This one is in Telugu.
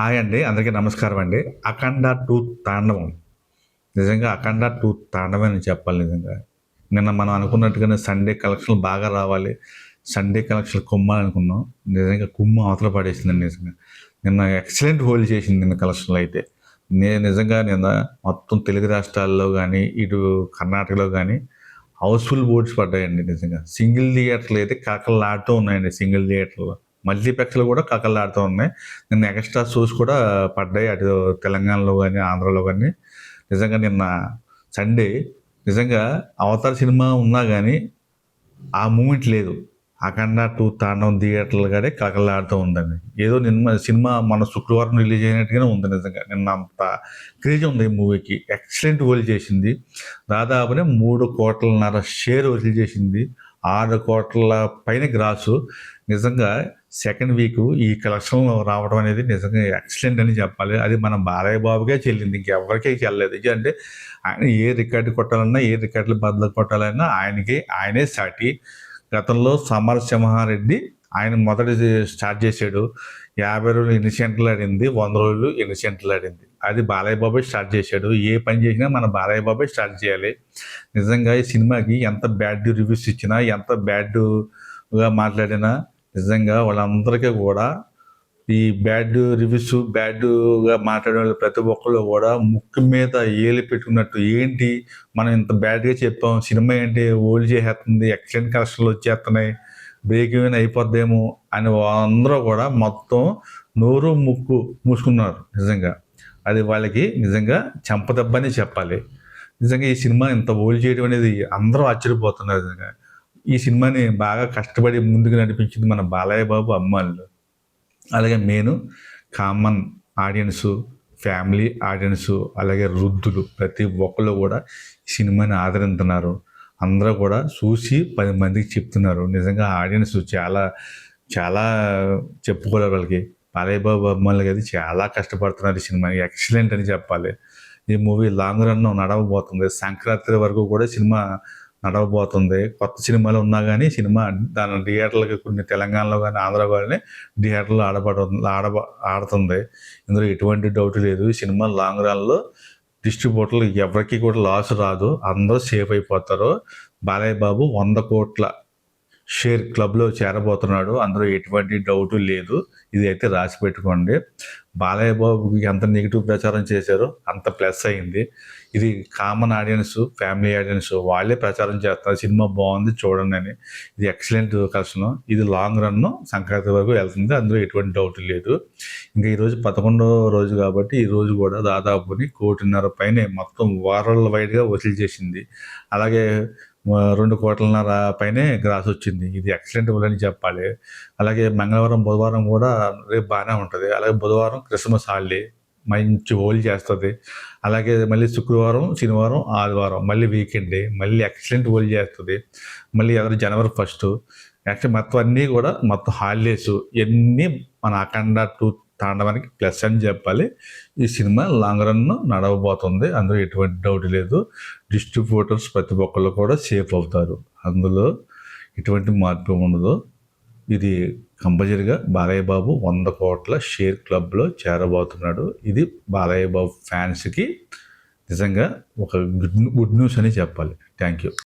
హాయ్ అండి అందరికీ నమస్కారం అండి. అఖండ టూ తాండవం. నిజంగా అఖండ టూ తాండవం అని చెప్పాలి నిజంగా. నిన్న మనం అనుకున్నట్టుగానే సండే కలెక్షన్లు బాగా రావాలి. సండే కలెక్షన్ కుమ్మాలనుకున్నాం. నిజంగా కుమ్మ అవతల పడేసిందండి నిజంగా. నిన్న ఎక్సలెంట్ హోల్డ్ చేసింది నిన్న కలెక్షన్లు అయితే. నేను నిజంగా నిన్న మొత్తం తెలుగు రాష్ట్రాల్లో కానీ ఇటు కర్ణాటకలో కానీ హౌస్ఫుల్ బోర్డ్స్ పడ్డాయండి నిజంగా. సింగిల్ థియేటర్లు అయితే కాకలాడుతూ ఉన్నాయండి సింగిల్ థియేటర్లో మల్టీప్లెక్స్లు కూడా కకలాడుతూ ఉన్నాయి. నిన్న ఎక్స్ట్రా షోస్ కూడా పడ్డాయి. అటు తెలంగాణలో కానీ ఆంధ్రలో కానీ నిజంగా నిన్న సండే నిజంగా అవతార సినిమా ఉన్నా కానీ ఆ మూమెంట్ లేదు. అఖండ టూ తాండవం థియేటర్లు కానీ కకలాడుతూ ఉందండి. ఏదో నిన్న సినిమా మన శుక్రవారం రిలీజ్ అయినట్టుగానే ఉంది నిజంగా. నిన్న అంత క్రేజ్ ఉంది ఈ మూవీకి. ఎక్సలెంట్ వదిలి చేసింది. దాదాపునే మూడు కోట్లన్నర షేర్ వసూలు చేసింది. ఆరు కోట్ల పైన గ్రాసు. నిజంగా సెకండ్ వీక్ ఈ కలెక్షన్లో రావడం అనేది నిజంగా ఎక్సలెంట్ అని చెప్పాలి. అది మన బాలయ్య బాబుకే చెల్లింది. ఇంకెవరికే చెల్లలేదు. అంటే ఆయన ఏ రికార్డు కొట్టాలన్నా ఏ రికార్డులు బదులు కొట్టాలన్నా ఆయనకి ఆయనే సాటి. గతంలో సమరసింహారెడ్డి ఆయన మొదటి స్టార్ట్ చేశాడు. యాభై రోజులు ఎన్ని సెంటర్లు ఆడింది వంద రోజులు ఎన్ని సెంటర్లు ఆడింది. అది బాలయ్య బాబాయ్ స్టార్ట్ చేశాడు. ఏ పని చేసినా మన బాలయ్య బాబాయ్ స్టార్ట్ చేయాలి. నిజంగా ఈ సినిమాకి ఎంత బ్యాడ్ రివ్యూస్ ఇచ్చినా ఎంత బ్యాడ్గా మాట్లాడినా నిజంగా వాళ్ళందరికీ కూడా ఈ బ్యాడ్ రివ్యూస్ బ్యాడ్గా మాట్లాడే వాళ్ళు ప్రతి ఒక్కళ్ళు కూడా ముక్కు మీద ఏలి పెట్టుకున్నట్టు ఏంటి? మనం ఇంత బ్యాడ్గా చెప్పాం సినిమా ఏంటి? ఓల్డ్ చేసేస్తుంది ఎక్సలెంట్ కలెక్షన్లు వచ్చేస్తున్నాయి బ్రేక్ ఈవెన్ అయిపోద్దేమో అని అందరూ కూడా మొత్తం నోరు ముక్కు మూసుకున్నారు నిజంగా. అది వాళ్ళకి నిజంగా చెంపదెబ్బని చెప్పాలి. నిజంగా ఈ సినిమా ఇంత ఓల్డ్ చేయడం అనేది అందరూ ఆశ్చర్యపోతున్నారు నిజంగా. ఈ సినిమాని బాగా కష్టపడి ముందుకు నడిపించింది మన బాలయ్య బాబు అమ్మాళ్ళు. అలాగే నేను కామన్ ఆడియన్స్ ఫ్యామిలీ ఆడియన్స్ అలాగే వృద్ధులు ప్రతి ఒక్కళ్ళు కూడా ఈ సినిమాని ఆదరిస్తున్నారు. అందరూ కూడా చూసి పది మందికి చెప్తున్నారు. నిజంగా ఆడియన్స్ చాలా చాలా చెప్పుకోలేరు వాళ్ళకి. బాలయ్యబాబు అమ్మాయిలకి అయితే చాలా కష్టపడుతున్నారు ఈ సినిమా ఎక్సలెంట్ అని చెప్పాలి. ఈ మూవీ లాంగ్ రన్ నడవబోతుంది. సంక్రాంతి వరకు కూడా సినిమా నడవబోతుంది. కొత్త సినిమాలు ఉన్నా కానీ సినిమా దాని థియేటర్లకి కొన్ని తెలంగాణలో కానీ ఆంధ్ర కానీ థియేటర్లో ఆడబడుతుంది ఆడబ ఆడుతుంది. ఇందులో ఎటువంటి డౌట్ లేదు. సినిమా లాంగ్ రన్లో డిస్ట్రిబ్యూటర్లు ఎవరికి కూడా లాస్ రాదు. అందరూ సేఫ్ అయిపోతారు. బాలయ్య బాబు వంద కోట్ల షేర్ క్లబ్లో చేరబోతున్నాడు. అందులో ఎటువంటి డౌట్ లేదు. ఇది అయితే రాసి పెట్టుకోండి. బాలయ్య బాబుకి ఎంత నెగిటివ్ ప్రచారం చేశారో అంత ప్లస్ అయింది. ఇది కామన్ ఆడియన్స్ ఫ్యామిలీ ఆడియన్స్ వాళ్ళే ప్రచారం చేస్తారు సినిమా బాగుంది చూడండి అని. ఇది ఎక్సలెంట్ కలెక్షన్. ఇది లాంగ్ రన్ సంక్రాంతి వరకు వెళ్తుంది. అందులో ఎటువంటి డౌట్ లేదు. ఇంకా ఈరోజు పదకొండో రోజు కాబట్టి ఈ రోజు కూడా దాదాపుని కోటిన్నర పైనే మొత్తం వరల్డ్ వైడ్గా వసూలు చేసింది. అలాగే రెండు కోట్లన్నర పైనే గ్రాస్ వచ్చింది. ఇది ఎక్సలెంట్ అని చెప్పాలి. అలాగే మంగళవారం బుధవారం కూడా రేపు బాగానే ఉంటుంది. అలాగే బుధవారం క్రిస్మస్ హాలిడే. మంచి హోలీ చేస్తుంది. అలాగే మళ్ళీ శుక్రవారం శనివారం ఆదివారం మళ్ళీ వీకెండ్ మళ్ళీ ఎక్సలెంట్ హోలీ చేస్తుంది. మళ్ళీ ఎవరు జనవరి ఫస్ట్ యాక్చువల్ మొత్తం అన్నీ కూడా మొత్తం హాలిడేస్ ఇవన్నీ మన అఖండ టూ తాండవానికి ప్లస్ అని చెప్పాలి. ఈ సినిమా లాంగ్ రన్ నడవబోతుంది. అందులో ఎటువంటి డౌట్ లేదు. డిస్ట్రిబ్యూటర్స్ ప్రతి ఒక్కళ్ళు కూడా సేఫ్ అవుతారు. అందులో ఎటువంటి మార్పు ఉండదు. ఇది కంపల్సరిగా బాలయ్య బాబు వంద కోట్ల షేర్ క్లబ్లో చేరబోతున్నాడు. ఇది బాలయ్య బాబు ఫ్యాన్స్కి నిజంగా ఒక గుడ్ గుడ్ న్యూస్ అని చెప్పాలి. Thank you